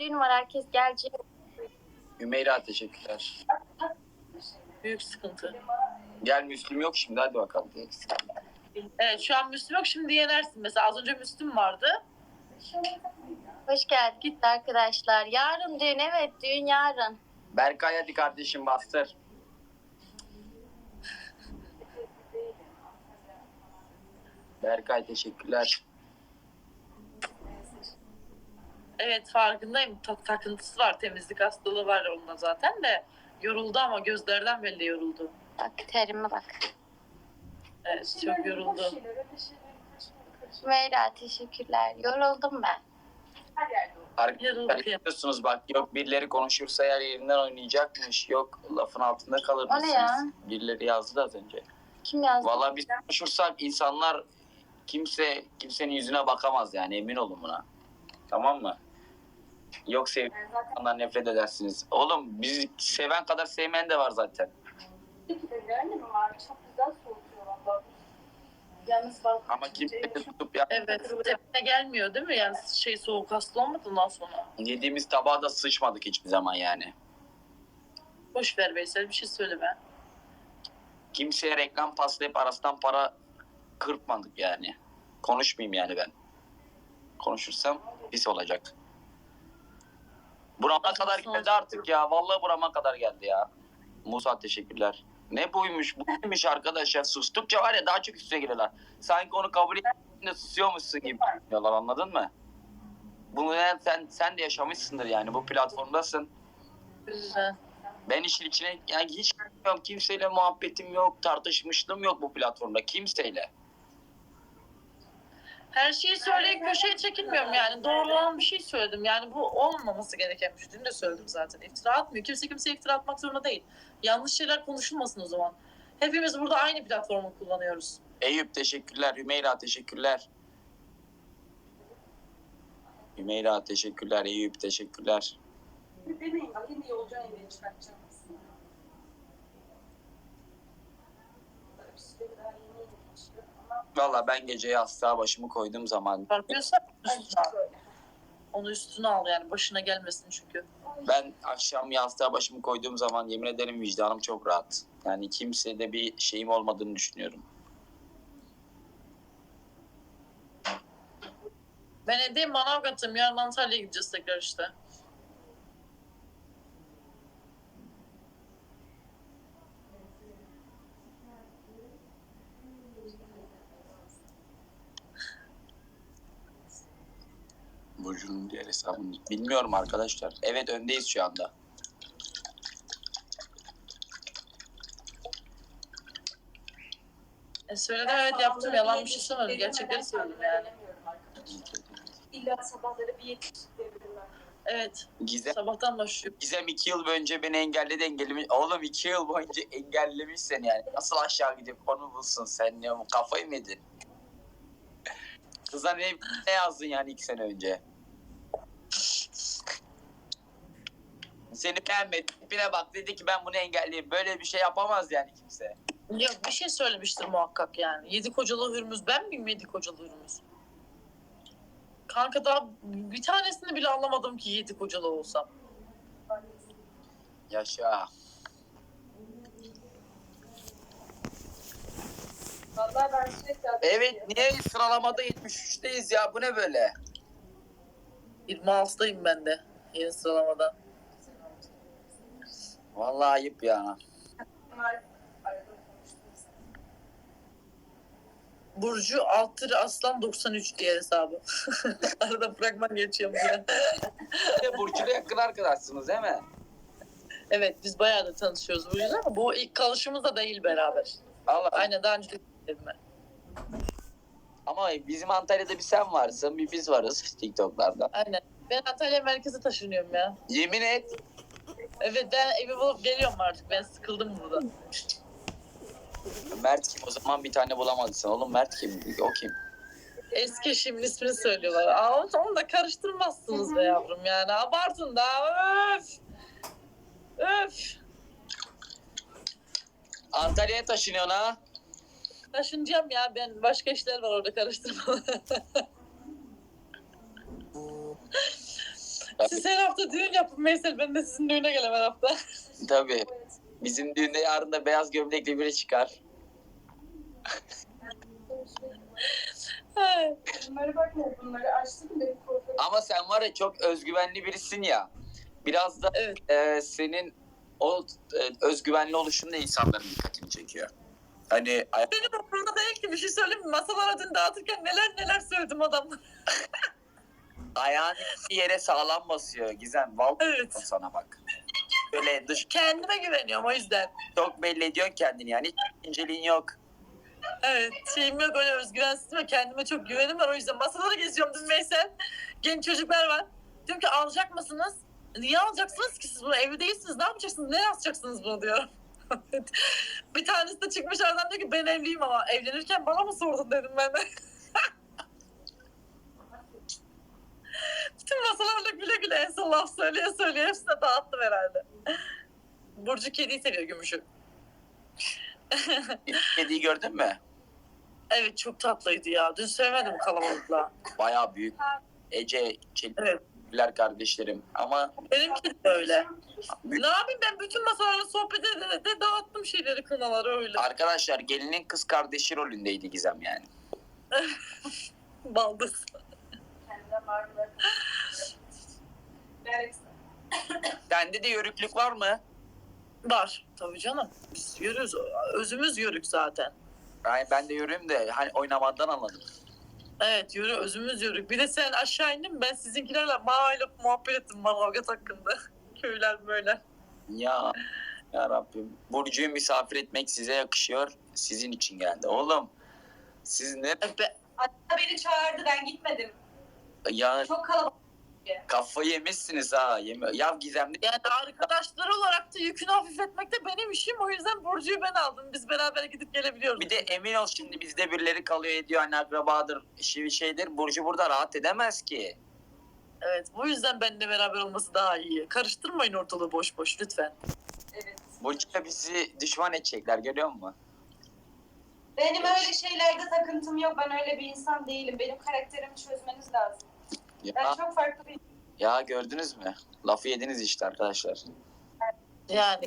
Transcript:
düğün var herkes gelecek. Hümeyra teşekkürler. Büyük sıkıntı. Gel Müslüm yok şimdi hadi bakalım. Evet şu an Müslüm yok şimdi yenersin. Mesela az önce Müslüm vardı. Hoş geldin arkadaşlar. Yarın düğün evet düğün yarın. Berkay hadi kardeşim bastır. Berkay teşekkürler. Evet farkındayım. Ta- takıntısı var. Temizlik hastalığı var onda zaten de. Yoruldu ama gözlerden belli yoruldu. Bak terime bak. Evet çok yoruldu. Meyra teşekkürler. Yoruldum ben. Arkadaşlar Yarıldı. biliyorsunuz bak yok birileri konuşursa yer yerinden oynayacakmış. Yok lafın altında kalır O ne mısınız? ya? Birileri yazdı az önce. Kim yazdı? Vallahi biz konuşursak insanlar kimse kimsenin yüzüne bakamaz yani emin olun buna. Tamam mı? Yok sevdiğinden nefret edersiniz. Oğlum bizi seven kadar sevmeyen de var zaten. Yalnız bak. Ama kimse de tutup ya Evet tepene gelmiyor değil mi? Yani şey soğuk hasta olmadı ondan sonra. yediğimiz tabağa da sıçmadık hiçbir zaman yani. Boş ver Veysel bir şey söyleme. Kimseye reklam paslayıp arasından para kırpmadık yani. Konuşmayayım yani ben. Konuşursam pis olacak. Burama kadar geldi artık ya. Vallahi burama kadar geldi ya. Musa teşekkürler. Ne buymuş, buymuş arkadaş ya. Sustukça var ya daha çok üstüne gelirler. Sanki onu kabul ettiğinde susuyormuşsun gibi. Yalan anladın mı? Bunu yani sen, sen de yaşamışsındır yani. Bu platformdasın. Güzel. Ben işin içine yani hiç bilmiyorum kimseyle muhabbetim yok, tartışmışlığım yok bu platformda kimseyle. Her şeyi söyleyip köşeye çekilmiyorum yani. Doğru olan bir şey söyledim. Yani bu olmaması gereken bir şey. Dün de söyledim zaten. İftira atmıyor. Kimse kimseye iftira atmak zorunda değil. Yanlış şeyler konuşulmasın o zaman. Hepimiz burada aynı platformu kullanıyoruz. Eyüp teşekkürler, Hümeyra teşekkürler. Hümeyra teşekkürler, Eyüp teşekkürler. Demeyin bak yolcu evine çıkartacağım aslında. Böyle bir süre daha yeni yeni geçiyor ama Valla ben gece yastığa başımı koyduğum zaman üstüne al. böyle. Onu üstüne al yani. Başına gelmesin çünkü. ben akşam yastığa başımı koyduğum zaman yemin ederim vicdanım çok rahat. Yani kimsede bir şeyim olmadığını düşünüyorum. Ben edeyim Manavgat'ım. Yarın Antalya'ya gideceğiz tekrar işte. Burcu'nun diğer hesabını bilmiyorum arkadaşlar. Evet öndeyiz şu anda. E söyledim evet yaptım. Yalan bir şey söylemedim. Gerçekleri söyledim yani. İlla sabahları bir yetiştirebilirler. Evet. Gizem Sabahtan başlıyor. Gizem iki yıl önce beni engelledi engellemiş. Oğlum iki yıl boyunca engellemiş seni yani. Nasıl aşağı gidip konu bulsun sen ya? Kafayı mı yedin? Kıza ne, ne yazdın yani iki sene önce? Seni beğenmedi. Tipine bak dedi ki ben bunu engelleyeyim. Böyle bir şey yapamaz yani kimse. Yok bir şey söylemiştir muhakkak yani. Yedi kocalı hürmüz ben miyim yedi kocalı hürmüz? Kanka daha bir tanesini bile anlamadım ki yedi kocalı olsam. Yaşa. Vallahi ben sürekli Evet niye sıralamada 73'teyiz ya? Bu ne böyle? 26'dayım ben de yeni sıralamada. Vallahi ayıp ya. Burcu Alttırı Aslan 93 diye hesabı. Arada fragman geçiyorum ya. Burcu'da yakın arkadaşsınız değil mi? Evet biz bayağı da tanışıyoruz Burcu'yla ama bu ilk kalışımız da değil beraber. Allah. Aynen daha önce de dedim ben. Ama bizim Antalya'da bir sen varsın, bir biz varız TikTok'larda. Aynen. Ben Antalya merkeze taşınıyorum ya. Yemin et. Evet ben evi bulup geliyorum artık. Ben sıkıldım burada. Mert kim o zaman bir tane bulamadıysan. Oğlum Mert kim? O kim? Eski eşimin ismini söylüyorlar. Aa, onu da karıştırmazsınız be yavrum yani. Abartın da. Öf. Öf. Antalya'ya taşınıyorsun ha? Taşınacağım ya ben. Başka işler var orada karıştırma. Siz her hafta düğün yapın Veysel. Ben de sizin düğüne gelem her hafta. Tabii. Bizim düğünde yarın da beyaz gömlekli biri çıkar. Bunlara bakma bunları açtım benim. Ama sen var ya çok özgüvenli birisin ya. Biraz da Evet. e, senin o e, özgüvenli oluşun da insanların dikkatini çekiyor. Hani ay- Benim umurumda değil ki bir şey söyleyeyim mi? Masalara dün dağıtırken neler neler söyledim adamlar. ayağın bir yere sağlam basıyor Gizem. Vallahi Evet. sana bak. Böyle dış Kendime güveniyorum o yüzden. çok belli ediyorsun kendini yani. Hiç inceliğin yok. Evet şeyim yok öyle özgüvensiz ve kendime çok güvenim var o yüzden masalara geziyorum dün Veysel. Genç çocuklar var. Diyorum ki alacak mısınız? Niye alacaksınız ki siz bunu evli değilsiniz ne yapacaksınız ne yazacaksınız bunu diyorum. bir tanesi de çıkmış aradan diyor ki ben evliyim ama evlenirken bana mı sordun dedim ben de. Masalarla güle güle en son laf söyleye söyleye hepsine dağıttım herhalde. Burcu kediyi seviyor gümüşü. Kediyi gördün mü? Evet çok tatlıydı ya. Dün sevmedim kalabalıkla. Bayağı büyük. Ece, Evet. Çelikler kardeşlerim. Ama Benimki de öyle. Ne yapayım ben bütün masalarla sohbet ede de dağıttım şeyleri kınaları öyle. arkadaşlar gelinin kız kardeşi rolündeydi Gizem yani. Baldız. Sende de yörüklük var mı? Var. Tabii canım. Biz yürüyoruz. Özümüz yörük zaten. Yani ben de yörüğüm de hani oynamadan anladım. Evet yürü özümüz yörük. Bir de sen aşağı indin ben sizinkilerle mağayla muhabbet ettim Manavgat hakkında. Köyler böyle. Ya ya Rabbim. Burcu'yu misafir etmek size yakışıyor. Sizin için geldi. Oğlum siz ne E, be- Hatta beni çağırdı ben gitmedim. Ya Çok kalabalık. kafayı yemişsiniz ha. Yeme ya Gizem'de Yani arkadaşlar olarak da yükünü hafifletmek de benim işim. O yüzden Burcu'yu ben aldım. Biz beraber gidip gelebiliyoruz. bir de emin ol şimdi bizde birileri kalıyor ediyor hani akrabadır işi bir şeydir. Burcu burada rahat edemez ki. Evet bu yüzden benimle beraber olması daha iyi. Karıştırmayın ortalığı boş boş lütfen. Evet. Burcu'ya bizi düşman edecekler görüyor musun? Benim öyle şeylerde takıntım yok. Ben öyle bir insan değilim. Benim karakterimi çözmeniz lazım. Ben Ya, çok farklı bir ya gördünüz mü? Lafı yediniz işte arkadaşlar. Yani